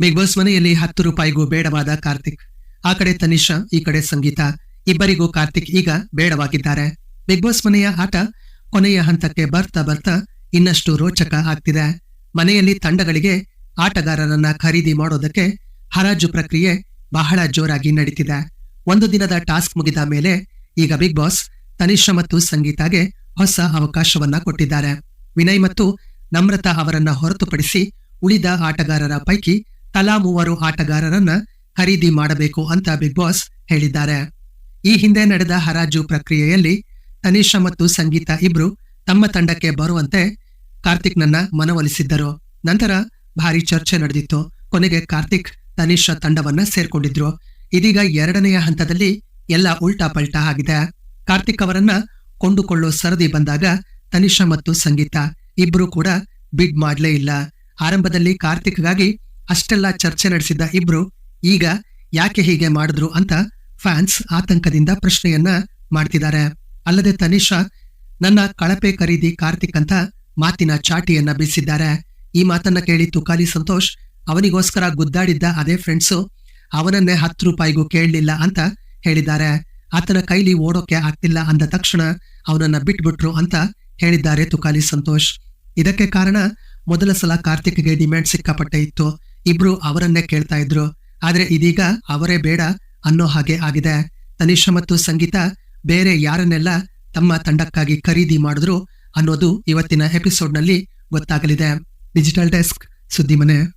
Big boss ಮನೆಯಲ್ಲಿ ಹತ್ತು ರೂಪಾಯಿಗೂ ಬೇಡವಾದ ಕಾರ್ತಿಕ್. ಆ ಕಡೆ ತನಿಷಾ, ಈ ಕಡೆ ಸಂಗೀತ. ಇಬ್ಬರಿಗೂ ಕಾರ್ತಿಕ್ ಈಗ ಬೇಡವಾಗಿದ್ದಾರೆ. ಬಿಗ್ ಬಾಸ್ ಮನೆಯ ಆಟ ಕೊನೆಯ ಹಂತಕ್ಕೆ ಬರ್ತಾ ಬರ್ತಾ ಇನ್ನಷ್ಟು ರೋಚಕ ಆಗ್ತಿದೆ. ಮನೆಯಲ್ಲಿ ತಂಡಗಳಿಗೆ ಆಟಗಾರರನ್ನ ಖರೀದಿ ಮಾಡೋದಕ್ಕೆ ಹರಾಜು ಪ್ರಕ್ರಿಯೆ ಬಹಳ ಜೋರಾಗಿ ನಡೀತಿದೆ. ಒಂದು ದಿನದ ಟಾಸ್ಕ್ ಮುಗಿದ ಮೇಲೆ ಈಗ ಬಿಗ್ ಬಾಸ್ ತನಿಷಾ ಮತ್ತು ಸಂಗೀತಾಗೆ ಹೊಸ ಅವಕಾಶವನ್ನ ಕೊಟ್ಟಿದ್ದಾರೆ. ವಿನಯ್ ಮತ್ತು ನಮ್ರತಾ ಅವರನ್ನ ಹೊರತುಪಡಿಸಿ ಉಳಿದ ಆಟಗಾರರ ಪೈಕಿ ತಲಾ ಮೂವರು ಆಟಗಾರರನ್ನ ಖರೀದಿ ಮಾಡಬೇಕು ಅಂತ ಬಿಗ್ ಬಾಸ್ ಹೇಳಿದ್ದಾರೆ. ಈ ಹಿಂದೆ ನಡೆದ ಹರಾಜು ಪ್ರಕ್ರಿಯೆಯಲ್ಲಿ ತನಿಷಾ ಮತ್ತು ಸಂಗೀತ ಇಬ್ರು ತಮ್ಮ ತಂಡಕ್ಕೆ ಬರುವಂತೆ ಕಾರ್ತಿಕ್ನನ್ನ ಮನವೊಲಿಸಿದ್ದರು. ನಂತರ ಭಾರಿ ಚರ್ಚೆ ನಡೆದಿತ್ತು. ಕೊನೆಗೆ ಕಾರ್ತಿಕ್ ತನಿಷಾ ತಂಡವನ್ನ ಸೇರ್ಕೊಂಡಿದ್ರು. ಇದೀಗ ಎರಡನೆಯ ಹಂತದಲ್ಲಿ ಎಲ್ಲ ಉಲ್ಟಾ ಪಲ್ಟಾ ಆಗಿದೆ. ಕಾರ್ತಿಕ್ ಅವರನ್ನ ಕೊಂಡುಕೊಳ್ಳೋ ಸರದಿ ಬಂದಾಗ ತನಿಷಾ ಮತ್ತು ಸಂಗೀತ ಇಬ್ರು ಕೂಡ ಬಿಡ್ ಮಾಡ್ಲೇ ಇಲ್ಲ. ಆರಂಭದಲ್ಲಿ ಕಾರ್ತಿಕ್ಗಾಗಿ ಅಷ್ಟೆಲ್ಲ ಚರ್ಚೆ ನಡೆಸಿದ್ದ ಇಬ್ರು, ಈಗ ಯಾಕೆ ಹೀಗೆ ಮಾಡಿದ್ರು ಅಂತ ಫ್ಯಾನ್ಸ್ ಆತಂಕದಿಂದ ಪ್ರಶ್ನೆಯನ್ನ ಮಾಡ್ತಿದ್ದಾರೆ. ಅಲ್ಲದೆ ತನಿಷಾ, ನನ್ನ ಕಳಪೆ ಖರೀದಿ ಕಾರ್ತಿಕ್ ಅಂತ ಮಾತಿನ ಚಾಟಿಯನ್ನ ಬೀಸಿದ್ದಾರೆ. ಈ ಮಾತನ್ನ ಕೇಳಿ ತುಕಾಲಿ ಸಂತೋಷ್, ಅವನಿಗೋಸ್ಕರ ಗುದ್ದಾಡಿದ್ದ ಅದೇ ಫ್ರೆಂಡ್ಸು ಅವನನ್ನೇ ಹತ್ತು ರೂಪಾಯಿಗೂ ಕೇಳಲಿಲ್ಲ ಅಂತ ಹೇಳಿದ್ದಾರೆ. ಆತನ ಕೈಲಿ ಓಡೋಕೆ ಆಗ್ತಿಲ್ಲ ಅಂದ ತಕ್ಷಣ ಅವನನ್ನ ಬಿಟ್ಬಿಟ್ರು ಅಂತ ಹೇಳಿದ್ದಾರೆ ತುಕಾಲಿ ಸಂತೋಷ್. ಇದಕ್ಕೆ ಕಾರಣ ಮೊದಲ ಸಲ ಕಾರ್ತಿಕ್ಗೆ ಡಿಮ್ಯಾಂಡ್ ಸಿಕ್ಕಾಪಟ್ಟೆ ಇತ್ತು. ಇಬ್ರು ಅವರನ್ನೇ ಕೇಳ್ತಾ ಇದ್ರು. ಆದ್ರೆ ಇದೀಗ ಅವರೇ ಬೇಡ ಅನ್ನೋ ಹಾಗೆ ಆಗಿದೆ. ತನಿಷಾ ಮತ್ತು ಸಂಗೀತ ಬೇರೆ ಯಾರನ್ನೆಲ್ಲ ತಮ್ಮ ತಂಡಕ್ಕಾಗಿ ಖರೀದಿ ಮಾಡಿದ್ರು ಅನ್ನೋದು ಇವತ್ತಿನ ಎಪಿಸೋಡ್ನಲ್ಲಿ ಗೊತ್ತಾಗಲಿದೆ. ಡಿಜಿಟಲ್ ಡೆಸ್ಕ್ ಸುದ್ದಿ ಮನೆ